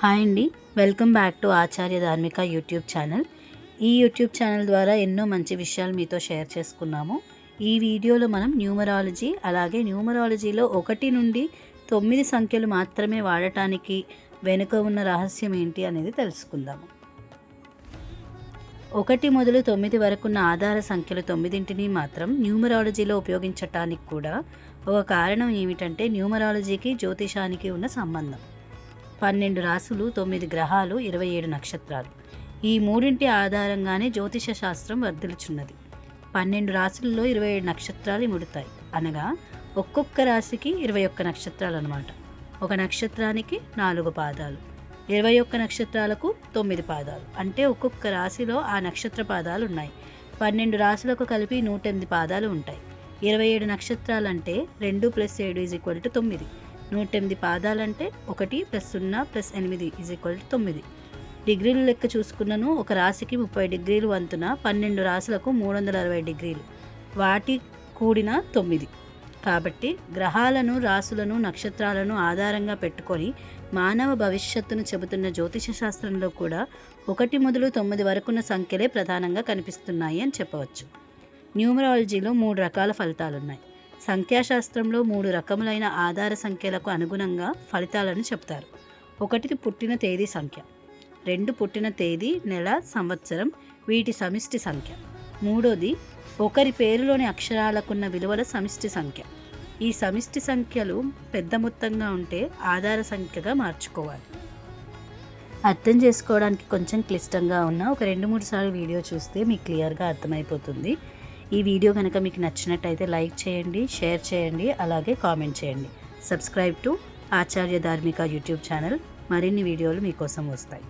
Hi అండి. Welcome back to Acharya Dharmika YouTube channel. ఈ YouTube channel ద్వారా ఎన్నో మంచి విషయాలు మీతో షేర్ చేసుకున్నాము. ఈ వీడియోలో మనం న్యూమరాలజీ అలాగే న్యూమరాలజీలో ఒకటి నుండి తొమ్మిది సంఖ్యలు మాత్రమే వాడటానికి వెనుక ఉన్న రహస్యం ఏంటి అనేది తెలుసుకుందాము. ఒకటి మొదలు తొమ్మిది వరకున్న ఆధార సంఖ్యలు తొమ్మిదింటిని మాత్రం న్యూమరాలజీలో ఉపయోగించటానికి కూడా ఒక కారణం ఏమిటంటే న్యూమరాలజీకి జ్యోతిషానికి ఉన్న సంబంధం. పన్నెండు రాసులు తొమ్మిది గ్రహాలు ఇరవై ఏడు నక్షత్రాలు. ఈ మూడింటి ఆధారంగానే జ్యోతిష శాస్త్రం వర్ధిల్చున్నది పన్నెండు రాసుల్లో ఇరవై ఏడు నక్షత్రాలు ముడతాయి. అనగా ఒక్కొక్క రాశికి ఇరవై ఒక్క నక్షత్రాలు అనమాట ఒక నక్షత్రానికి నాలుగు పాదాలు. ఇరవై ఒక్క నక్షత్రాలకు తొమ్మిది పాదాలు. అంటే ఒక్కొక్క రాశిలో ఆ నక్షత్ర పాదాలు ఉన్నాయి పన్నెండు రాశులకు కలిపి నూట ఎనిమిది పాదాలు ఉంటాయి. ఇరవై ఏడు నక్షత్రాలు అంటే రెండు ప్లస్ ఏడు ఈజ్ ఈక్వల్ టు తొమ్మిది. నూట ఎనిమిది పాదాలంటే ఒకటి ప్లస్ సున్నా ప్లస్ ఎనిమిది ఈజ్ ఈక్వల్ టు తొమ్మిది. డిగ్రీలు లెక్క చూసుకున్నను ఒక రాశికి ముప్పై డిగ్రీలు వంతున పన్నెండు రాశులకు మూడు వందల అరవై డిగ్రీలు వాటి కూడిన తొమ్మిది. కాబట్టి గ్రహాలను రాసులను నక్షత్రాలను ఆధారంగా పెట్టుకొని మానవ భవిష్యత్తును చెబుతున్న జ్యోతిష శాస్త్రంలో కూడా ఒకటి మొదలు తొమ్మిది వరకున్న సంఖ్యలే ప్రధానంగా కనిపిస్తున్నాయి అని చెప్పవచ్చు. న్యూమరాలజీలో మూడు రకాల ఫలితాలున్నాయి. సంఖ్యాశాస్త్రంలో మూడు రకములైన ఆధార సంఖ్యలకు అనుగుణంగా ఫలితాలను చెప్తారు. ఒకటిది పుట్టిన తేదీ సంఖ్య. రెండు పుట్టిన తేదీ నెల సంవత్సరం వీటి సమిష్టి సంఖ్య. మూడోది ఒకరి పేరులోని అక్షరాలకున్న విలువల సమిష్టి సంఖ్య. ఈ సమిష్టి సంఖ్యలు పెద్ద మొత్తంగా ఉంటే ఆధార సంఖ్యగా మార్చుకోవాలి. అర్థం చేసుకోవడానికి కొంచెం క్లిష్టంగా ఉన్న ఒక రెండు మూడు సార్లు వీడియో చూస్తే మీకు క్లియర్గా అర్థమైపోతుంది. ఈ వీడియో కనుక మీకు నచ్చినట్టయితే లైక్ చేయండి షేర్ చేయండి అలాగే కామెంట్ చేయండి. Subscribe to Acharya Dharmika YouTube channel. మరిన్ని వీడియోలు మీకోసం వస్తాయి.